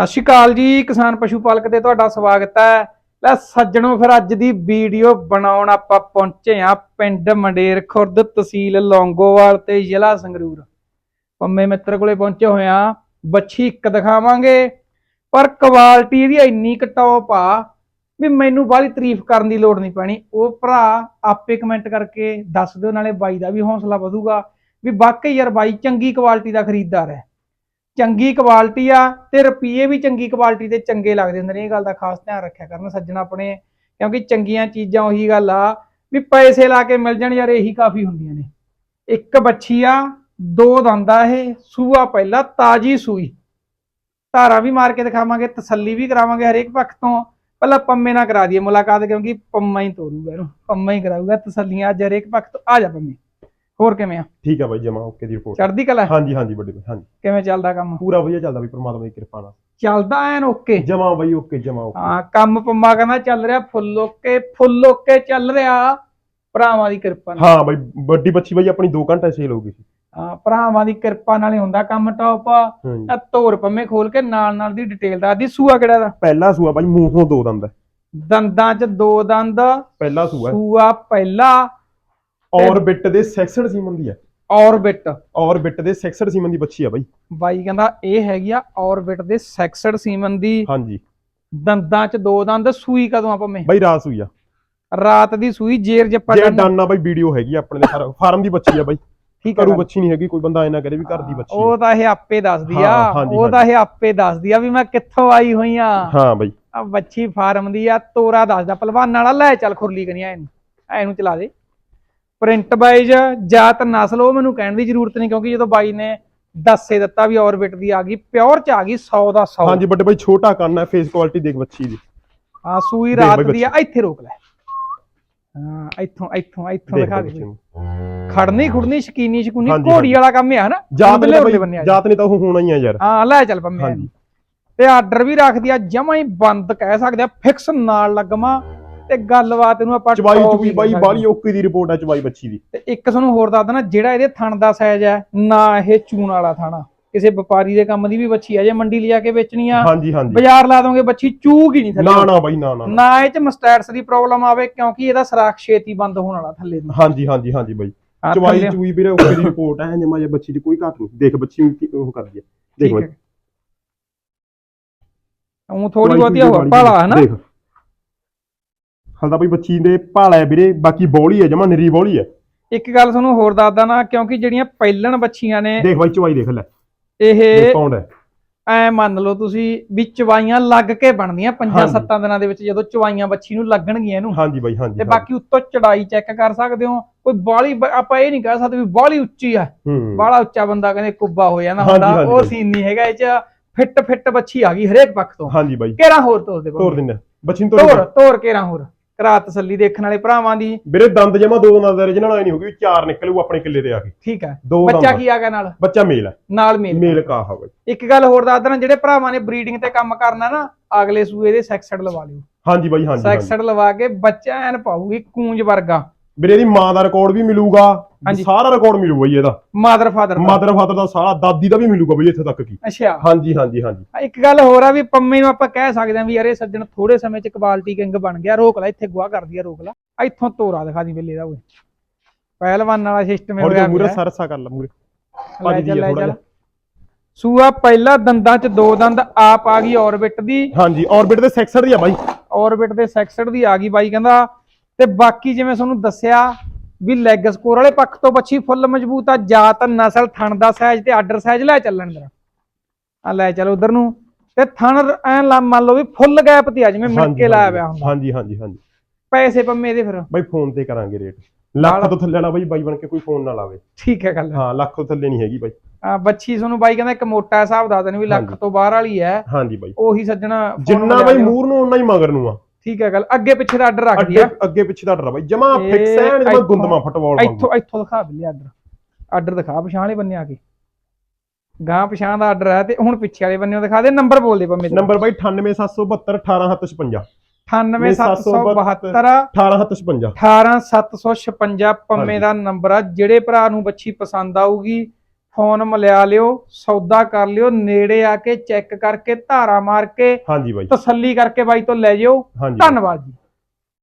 ਸਤਿ ਸ਼੍ਰੀ ਅਕਾਲ ਜੀ, ਕਿਸਾਨ ਪਸ਼ੂ ਪਾਲਕ ਤੇ ਤੁਹਾਡਾ ਸਵਾਗਤ ਹੈ। ਲੈ ਸੱਜਣੋ, ਫਿਰ ਅੱਜ ਦੀ ਵੀਡੀਓ ਬਣਾਉਣ ਆਪਾਂ ਪਹੁੰਚੇ ਆ ਪਿੰਡ ਮੰਡੇਰ ਖੁਰਦ ਤਹਿਸੀਲ ਲੌਂਗੋਵਾਲ ਤੇ ਜ਼ਿਲ੍ਹਾ ਸੰਗਰੂਰ। ਪੰਮੇ ਮਿੱਤਰ ਕੋਲੇ ਪਹੁੰਚੇ ਹੋਏ ਹੋਇਆ ਬੱਛੀ ਇੱਕ ਦਿਖਾਵਾਂਗੇ। ਪਰ ਕੁਆਲਿਟੀ ਇਹਦੀ ਇੰਨੀ ਕਟੌਪ ਆ ਵੀ ਮੈਨੂੰ ਬਾਹਲੀ ਤਾਰੀਫ ਕਰਨ ਦੀ ਲੋੜ ਨਹੀਂ ਪੈਣੀ। ਉਹ ਭਰਾ ਆਪੇ ਕਮੈਂਟ ਕਰਕੇ ਦੱਸ ਦਿਓ, ਨਾਲੇ ਬਾਈ ਦਾ ਵੀ ਹੌਸਲਾ ਵਧੂਗਾ ਵੀ ਵਾਕਈ ਯਾਰ ਬਾਈ ਚੰਗੀ ਕੁਆਲਿਟੀ ਦਾ ਖਰੀਦਦਾਰ ਹੈ। ਚੰਗੀ ਕੁਆਲਿਟੀ ਆ ਤੇ ਰੁਪਏ ਵੀ ਚੰਗੀ ਕੁਆਲਿਟੀ ਦੇ ਚੰਗੇ ਲੱਗਦੇ ਹੁੰਦੇ ਨੇ, ਇਹ ਗੱਲ ਦਾ ਖਾਸ ਧਿਆਨ ਰੱਖਿਆ ਕਰਨ ਸੱਜਣਾ ਆਪਣੇ, ਕਿਉਂਕਿ ਚੰਗੀਆਂ ਚੀਜ਼ਾਂ ਉਹੀ ਗੱਲ ਆ ਵੀ ਪੈਸੇ ਲਾ ਕੇ ਮਿਲ ਜਾਣ ਯਾਰ, ਇਹੀ ਕਾਫੀ ਹੁੰਦੀਆਂ ਨੇ। ਇੱਕ ਬੱਚੀ ਆ, ਦੋ ਦੰਦਾ ਇਹ, ਸੂਆ ਪਹਿਲਾ, ਤਾਜੀ ਸੂਈ। ਧਾਰਾ ਵੀ ਮਾਰ ਕੇ ਦਿਖਾਵਾਂਗੇ, ਤਸੱਲੀ ਵੀ ਕਰਾਵਾਂਗੇ ਹਰੇਕ ਪੱਖ ਤੋਂ। ਪਹਿਲਾਂ ਪੰਮੇ ਨਾਲ ਕਰਾ ਦਈਏ ਮੁਲਾਕਾਤ, ਕਿਉਂਕਿ ਪੰਮਾ ਹੀ ਤੋਰੂਗਾ ਇਹਨੂੰ, ਪੰਮਾ ਹੀ ਕਰਾਊਗਾ ਤਸੱਲੀਆਂ, ਅੱਜ ਹਰੇਕ ਪੱਖ ਤੋਂ, ਆ ਜਾ ਪੰਮੇ। ਹੋਰ ਕਿਵੇਂ ਆ? ਠੀਕ ਆ ਬਾਈ ਜਮਾ ਓਕੇ ਦੀ ਰਿਪੋਰਟ ਚੜ੍ਹਦੀ ਕਲਾ? ਹਾਂਜੀ ਹਾਂਜੀ ਵੱਡੇ ਬਾਈ ਹਾਂਜੀ। ਕਿਵੇਂ ਚੱਲਦਾ ਕੰਮ? ਪੂਰਾ ਵਧੀਆ ਚੱਲਦਾ ਬਈ ਪ੍ਰਮਾਤਮਾ ਦੀ ਕਿਰਪਾ ਨਾਲ। ਚੱਲਦਾ ਐਨ ਓਕੇ ਜਮਾ ਬਾਈ ਓਕੇ ਜਮਾ ਓਕੇ ਹਾਂ ਕੰਮ ਪੰਮਾ ਕਹਿੰਦਾ ਚੱਲ ਰਿਹਾ ਫੁੱਲ ਓਕੇ ਫੁੱਲ ਓਕੇ ਚੱਲ ਰਿਹਾ। ਭਰਾਵਾਂ ਦੀ ਕਿਰਪਾ ਨਾਲ। ਹਾਂ ਬਾਈ ਵੱਡੀ ਬੱਚੀ ਬਾਈ ਆਪਣੀ 2 ਘੰਟੇ ਸੇਲ ਹੋ ਗਈ ਸੀ। ਹਾਂ ਭਰਾਵਾਂ ਦੀ ਕਿਰਪਾ ਨਾਲ ਹੀ ਹੁੰਦਾ ਕੰਮ ਟੌਪ ਆ। ਤੋਰ ਪੰਮੇ ਖੋਲ ਕੇ ਨਾਲ ਨਾਲ ਦੀ ਡਿਟੇਲ ਦੱਸਦੀ ਸੂਆ ਕਿਹੜਾ ਦਾ ਪਹਿਲਾ ਸੂਆ ਬਾਈ ਮੂੰਹੋਂ ਦੋ ਦੰਦ ਦੰਦਾਂ 'ਚ ਦੋ ਦੰਦ। ਪਹਿਲਾ ਸੂਆ। ਸੂਆ ਪਹਿਲਾ ਔਰ ਬਿੱਟ ਦੇ ਸੈਕਸਡ ਸੀਮਨ ਦੀ ਹੈ। ਔਰਬਿਟ ਔਰ ਬਿੱਟ ਦੇ ਸੈਕਸਡ ਸੀਮਨ ਦੀ ਬੱਚੀ ਆ ਬਾਈ। ਬਾਈ ਕਹਿੰਦਾ ਇਹ ਹੈਗੀ ਆ ਔਰਬਿਟ ਦੇ ਸੈਕਸਡ ਸੀਮਨ ਦੀ ਹਾਂਜੀ। ਦੰਦਾਂ 'ਚ ਦੋ ਦੰਦ ਸੂਈ ਕਦੋਂ ਆ ਪੰਮੇ ਬਾਈ ਰਾਤ ਸੂਈ ਆ। ਰਾਤ ਦੀ ਸੂਈ ਜੇਰ ਜੱਪਾ ਜੇ ਡੰਨ। ਬਾਈ ਵੀਡੀਓ ਹੈਗੀ ਆਪਣੇ ਦੇ ਫਾਰਮ ਦੀ ਬੱਚੀ ਆ ਬਾਈ। ਠੀਕ ਗੱਲ। ਬੱਚੀ ਨਹੀਂ ਹੈਗੀ ਕੋਈ ਬੰਦਾ ਐ ਨਾ ਕਰੇ ਵੀ ਘਰ ਦੀ ਬੱਚੀ ਉਹ ਤਾਂ ਇਹ ਆਪੇ ਦੱਸਦੀ ਆ ਉਹ ਤਾਂ ਇਹ ਆਪੇ ਦੱਸਦੀ ਆ ਵੀ ਮੈਂ ਕਿੱਥੋਂ ਆਈ ਹੋਈ ਆ। ਹਾਂ ਬਾਈ। ਆ ਬੱਚੀ ਫਾਰਮ ਦੀ ਆ ਤੋਰਾ ਦੱਸਦਾ ਪਹਿਲਵਾਨ ਵਾਲਾ ਲੈ ਚੱਲ ਖੁਰਲੀ ਕਰੀਆਂ ਇਹਨੂੰ। ਇਹਨੂੰ ਚਲਾ ਦੇ। ਪ੍ਰਿੰਟ ਵਾਈਜ਼ ਜਾਤ ਨਸਲ ਉਹ ਮੈਨੂੰ ਕਹਿਣ ਦੀ ਜ਼ਰੂਰਤ ਨਹੀਂ ਕਿਉਂਕਿ ਜਦੋਂ ਬਾਈ ਨੇ ਦੱਸੇ ਦਿੱਤਾ ਵੀ ਔਰਬਿਟ ਦੀ ਆ ਗਈ ਪਿਓਰ ਚ ਆ ਗਈ 100 ਦਾ 100 ਹਾਂਜੀ ਵੱਡੇ ਬਾਈ ਛੋਟਾ ਕੰਨ ਹੈ ਫੇਸ ਕੁਆਲਿਟੀ ਦੇਖ ਬੱਚੀ ਦੀ। ਆ ਸੂਈ ਰਾਤ ਦੀ ਆ ਇੱਥੇ ਰੋਕ ਲੈ। ਹਾਂ ਇੱਥੋਂ ਇੱਥੋਂ ਇੱਥੋਂ ਦੇਖ ਦੇ ਖੜਨੀ ਖੁੜਨੀ ਸ਼ਕੀਨੀ ਸ਼ਕੂਨੀ ਘੋੜੀ। ਵਾਲਾ ਕੰਮ ਆ ਹਨਾ? ਜਾਤ ਨੇ ਜਾਤ ਨੇ ਤਾਂ ਉਹ ਹੋਣਾ ਹੀ ਆ ਯਾਰ। ਹਾਂ ਲੈ ਚੱਲ ਪੰਮੇ ਹਾਂਜੀ। ਤੇ ਆਰਡਰ ਵੀ ਰੱਖਦੀ ਆ ਜਮਾ ਹੀ ਬੰਦ ਕਹਿ ਸਕਦੇ ਆ ਫਿਕਸ ਨਾਲ ਲੱਗਮਾ। ਤੇ ਗੱਲਬਾਤ ਇਹਨੂੰ ਆਪਾਂ ਚਵਾਈ top ਬਾਈ ਬਾਲੀ ਓਕੇ ਦੀ ਰਿਪੋਰਟ ਆ ਚਵਾਈ ਬੱਚੀ ਦੀ। ਤੇ ਇੱਕ ਤੁਹਾਨੂੰ ਹੋਰ ਦੱਸ ਦੇਣਾ ਜਿਹੜਾ ਇਹਦੇ ਥਣ ਦਾ ਸਾਈਜ਼ ਹੈ ਨਾ ਇਹ ਚੂਨ ਵਾਲਾ ਥਾਣਾ। ਕਿਸੇ ਵਪਾਰੀ ਦੇ ਕੰਮ ਦੀ ਵੀ ਬੱਚੀ ਆ ਜੇ ਮੰਡੀ ਲਿਜਾ ਕੇ ਵੇਚਣੀ ਆ ਹਾਂਜੀ ਹਾਂਜੀ। ਬਾਜ਼ਾਰ ਲਾ ਦੋਗੇ ਬੱਚੀ ਚੂਗ ਹੀ ਨਹੀਂ ਥੱਲੇ। ਨਾ ਨਾ ਬਾਈ ਨਾ ਨਾ ਨਾ। ਇਹ ਚ ਮਸਟੈਟਸ ਦੀ ਪ੍ਰੋਬਲਮ ਆਵੇ ਕਿਉਂਕਿ ਇਹਦਾ ਸਰਾਖ ਛੇਤੀ ਬੰਦ ਹੋਣ ਵਾਲਾ ਥੱਲੇ ਨੂੰ। ਹਾਂਜੀ ਹਾਂਜੀ ਹਾਂਜੀ ਬਾਈ। ਚਵਾਈ ਥੱਲੇ- ਚੁਈ ਵੀਰੇ ਓਕੇ ਦੀ ਰਿਪੋਰਟ ਹੈ ਜਮਾ ਜੇ ਬੱਚੀ ਦੀ ਕੋਈ ਘਾਟ ਨਹੀਂ। ਦੇਖ ਬੱਚੀ ਨੂੰ ਕੀ ਉਹ ਕਰਦੀ ਹੈ ਦੇਖ ਠੀਕ ਬਾਈ। ਹੈ। ਉਹ ਥੋੜੀ ਚਵਾਈ ਬਹੁਤੀ ਚੁਈ ਹੋਰ ਭਾਲਾ ਹੈ ਨਾ? ਦੇਖ। ਹਲਦਾ ਬਾਈ ਬੱਚੀ ਦੇ ਭਾਲਾ ਵੀਰੇ ਬਾਕੀ ਬੋਲੀ ਹੈ ਜਮਾ ਨਿਰੀ ਬੋਲੀ ਹੈ। ਇੱਕ ਗੱਲ ਤੁਹਾਨੂੰ ਹੋਰ ਦੱਸਦਾ ਨਾ ਕਿਉਂਕਿ ਜਿਹੜੀਆਂ ਪਹਿਲਣ ਬੱਚੀਆਂ ਨੇ ਦੇਖ ਬਾਈ ਚਵਾਈ ਦੇਖ ਲੈ। ਇਹ ਪਾਉਂਡ ਹੈ। ਐ ਮੰਨ ਲਓ ਤੁਸੀਂ ਵੀ ਚਵਾਈਆਂ ਲੱਗ ਕੇ ਬਣਦੀਆਂ ਪੰਜਾਂ। ਸੱਤਾਂ ਦਿਨਾਂ ਦੇ ਵਿੱਚ ਜਦੋਂ ਚਵਾਈਆਂ ਬੱਚੀ ਨੂੰ ਲੱਗਣਗੀਆਂ ਇਹਨੂੰ। ਹਾਂਜੀ ਬਾਈ ਹਾਂਜੀ ਤੇ ਬਾਕੀ ਉੱਤੋਂ ਚੜਾਈ ਚੈੱਕ ਕਰ ਸਕਦੇ ਹੋ। ਕੋਈ ਬਾਲੀ ਆਪਾਂ ਇਹ ਨਹੀਂ ਕਹਿ ਸਕਦੇ ਵੀ ਬਾਲੀ ਉੱਚੀ ਆ। ਬਾਲਾ ਉੱਚਾ ਬੰਦਾ ਕਹਿੰਦੇ ਕੁੱਬਾ ਹੋ ਜਾਂਦਾ ਹੁੰਦਾ। ਉਹ। ਸੀਨ ਨਹੀਂ ਹੈਗਾ ਇਹ ਚ ਫਿੱਟ ਫਿੱਟ ਬੱਚੀ ਆ ਗਈ ਹਰੇਕ ਪੱਖ ਤੋਂ। ਹਾਂਜੀ ਬਾਈ। ਕੇਰਾ ਹੋਰ ਤੋਰ ਦੇ ਤੋਰ ਦਿੰਦੇ ਬੱਚੀ ਨੂੰ ਤੋਰ ਤੋਰ ਤੋਰ ਕੇਰਾ ਹੋਰ। ਕਰਾ ਤਸੱਲੀ ਦੇਖਣ ਵਾਲੇ ਭਰਾਵਾਂ ਦੀ। ਵੀਰੇ ਦੰਦ ਜਮਾ ਦੋ ਦੰਦ ਦਾ original ਆਈ ਨਹੀਂ ਹੋਗੀ ਚਾਰ ਨਿਕਲੂ ਆਪਣੇ ਕਿੱਲੇ ਤੇ ਆ ਕੇ। ਠੀਕ ਹੈ। ਦੋ ਬੱਚਾ ਕੀ ਆ ਗਿਆ ਨਾਲ? ਬੱਚਾ ਮੇਲ ਹੈ। ਨਾਲ ਮੇਲ। ਮੇਲ ਕਾਹਾ ਬਾਈ ਇੱਕ ਗੱਲ ਹੋਰ ਦੱਸ ਦੇਣਾ ਜਿਹੜੇ ਭਰਾਵਾਂ ਨੇ ਬਰੀਡਿੰਗ ਤੇ ਕੰਮ ਕਰਨਾ ਨਾ ਅਗਲੇ ਸੂਏ ਦੇ ਸੈਕਸਡ ਲਵਾ ਲਿਓ। ਹਾਂਜੀ ਬਾਈ ਹਾਂਜੀ ਹਾਂਜੀ। ਸੈਕਸਡ ਲਵਾ ਕੇ ਬੱਚਾ ਐਨ ਪਾਊਗੀ ਕੂੰਜ ਵਰਗਾ। ਵੀਰੇ ਦੀ ਮਾਂ ਦਾ ਰਿਕਾਰਡ ਵੀ ਮਿਲੂਗਾ। ਸਾਰਾ ਰਿਕਾਰਡ ਮਿਲੂ ਬਈ ਇਹਦਾ। ਮਾਦਰ ਫਾਦਰ ਦਾ। ਮਦਰ ਫਾਦਰ ਦਾ ਸਾਰਾ ਦਾਦੀ ਦਾ ਵੀ ਮਿਲੂਗਾ ਬਈ ਇੱਥੇ ਤੱਕ ਕੀ। ਅੱਛਾ। ਹਾਂਜੀ ਹਾਂਜੀ ਹਾਂਜੀ। ਇੱਕ ਗੱਲ ਹੋਰ ਆ ਵੀ ਪੰਮੇ ਨੂੰ ਆਪਾਂ ਕਹਿ ਸਕਦੇ ਆ ਵੀ ਯਾਰ ਇਹ ਸੱਜਣ ਥੋੜੇ ਸਮੇਂ ਚ ਕੁਆਲਿਟੀ ਕਿੰਗ ਬਣ ਗਿਆ ਰੋਕ ਲੈ ਇੱਥੇ ਗਵਾਹ ਕਰਦੀ ਆ ਰੋਕ ਲੈ। ਇੱਥੋਂ ਤੋਰਾ ਦਿਖਾ ਦੀ ਵੇਲੇ ਦਾ ਓਏ। ਪਹਿਲਵਾਨ ਵਾਲਾ ਸਿਸਟਮ ਹੁਣ ਹੋਇਆ ਮੂਰੇ। ਸਰਸਾ ਕਰ ਲਾ ਮੂਰੇ ਆ ਲੈ ਥੋੜਾ ਜਿਹਾ। ਸੂਆ ਪਹਿਲਾ ਦੰਦਾਂ ਚ ਦੋ ਦੰਦ ਆਪ ਆ ਗਈ ਔਰਬਿਟ ਦੀ। ਹਾਂਜੀ ਔਰਬਿਟ ਦੇ ਸੈਕਸਰ ਦੀ ਆ ਬਾਈ। ਔਰਬਿਟ ਦੇ ਸੈਕਸਡ ਦੀ ਆ ਗਈ ਬਾਈ ਕਹਿੰਦਾ ਤੇ ਬਾਕੀ ਜਿਵੇਂ ਤੁਹਾਨੂੰ ਦੱਸਿਆ ਵੀ ਲੈਗ ਸਕੋਰ ਵਾਲੇ ਪੱਖ ਤੋਂ ਬੱਚੀ ਫੁੱਲ ਮਜ਼ਬੂਤ ਆ ਜਾਤ ਨਸਲ ਥਣ ਦਾ ਸਾਈਜ਼ ਤੇ ਆਰਡਰ ਸਾਈਜ਼ ਲੈ ਚੱਲਣ ਦਾ ਆ ਲੈ ਚੱਲ ਉਧਰ ਨੂੰ। ਤੇ ਥਣ ਐ ਲਾ ਮੰਨ ਲਓ ਵੀ ਫੁੱਲ ਗੈਪ ਤੇ ਆ ਜਿਵੇਂ ਹਾਂਜੀ, ਕੇ ਲਾਇਆ ਪਿਆ ਹੁੰਦਾ। ਹਾਂਜੀ ਹਾਂਜੀ ਹਾਂਜੀ। ਪੈਸੇ ਪੰਮੇ ਦੇ ਫਿਰ। ਬਾਈ ਫੋਨ ਤੇ ਕਰਾਂਗੇ ਰੇਟ ਲੱਖ ਤੋਂ ਥੱਲੇ ਵਾਲਾ ਬਾਈ ਬਾਈ ਬਣ ਕੇ ਕੋਈ ਫੋਨ ਨਾ ਲਾਵੇ। ਠੀਕ ਹੈ ਗੱਲ। ਹਾਂ ਲੱਖ ਤੋਂ ਥੱਲੇ ਨਹੀਂ ਹੈਗੀ ਬਾਈ। ਆ ਬੱਚੀ ਤੁਹਾਨੂੰ ਬਾਈ ਕਹਿੰਦਾ ਇੱਕ ਮੋਟਾ ਹਿਸਾਬ ਦੱਸ ਦੇਣ ਵੀ ਲੱਖ। ਤੋਂ ਬਾਹਰ ਵਾਲੀ ਹੈ। ਹਾਂਜੀ ਬਾਈ। ਉਹੀ ਸੱਜਣਾ ਜਿੰਨਾ ਬਾਈ। ਮੂਰ ਨੂੰ ਉਨਾ ਹੀ ਮਗਰ ਨੂੰ ਆ। ਠੀਕ ਹੈ ਗੱਲ ਅੱਗੇ ਪਿੱਛੇ ਦਾ ਆਰਡਰ ਰੱਖਦੀ ਅੱਗੇ ਆ ਅੱਗੇ ਪਿੱਛੇ ਦਾ ਡਰ ਬਾਈ। ਜਮਾ ਫਿਕਸ ਐਨ ਜਮਾ ਗੁੰਦਮਾ ਫੁੱਟਬਾਲ ਵਾਂਗੂ। ਇੱਥੋਂ ਇੱਥੋਂ ਦਿਖਾ ਬਿੱਲੇ ਆਰਡਰ ਆਰਡਰ ਦਿਖਾ ਪਛਾਣ ਵਾਲੇ ਬੰਨੇ ਆ ਕੇ। ਗਾਂ ਪਛਾਣ ਦਾ ਆਰਡਰ ਹੈ ਤੇ ਹੁਣ ਪਿੱਛੇ ਵਾਲੇ ਬੰਨੇ ਦਿਖਾ ਦੇ ਨੰਬਰ ਬੋਲ ਦੇ ਪੰਮੇ ਨੰਬਰ ਬਾਈ 98772 18756 98772 18756 18756 ਪੰਮੇ ਦਾ ਨੰਬਰ ਆ ਜਿਹੜੇ ਭਰਾ ਨੂੰ ਬੱਚੀ ਪਸੰਦ ਆਊਗੀ ਫੋਨ ਮਿਲਿਆ ਲਿਓ ਸੌਦਾ ਕਰ ਲਿਓ ਨੇੜੇ ਆ ਕੇ ਚੈੱਕ ਕਰਕੇ ਧਾਰਾ ਮਾਰ ਕੇ ਹਾਂਜੀ ਬਾਈ। ਤਸੱਲੀ ਕਰਕੇ ਬਾਈ ਤੋਂ ਲੈ ਜਿਓ। ਧੰਨਵਾਦ ਜੀ।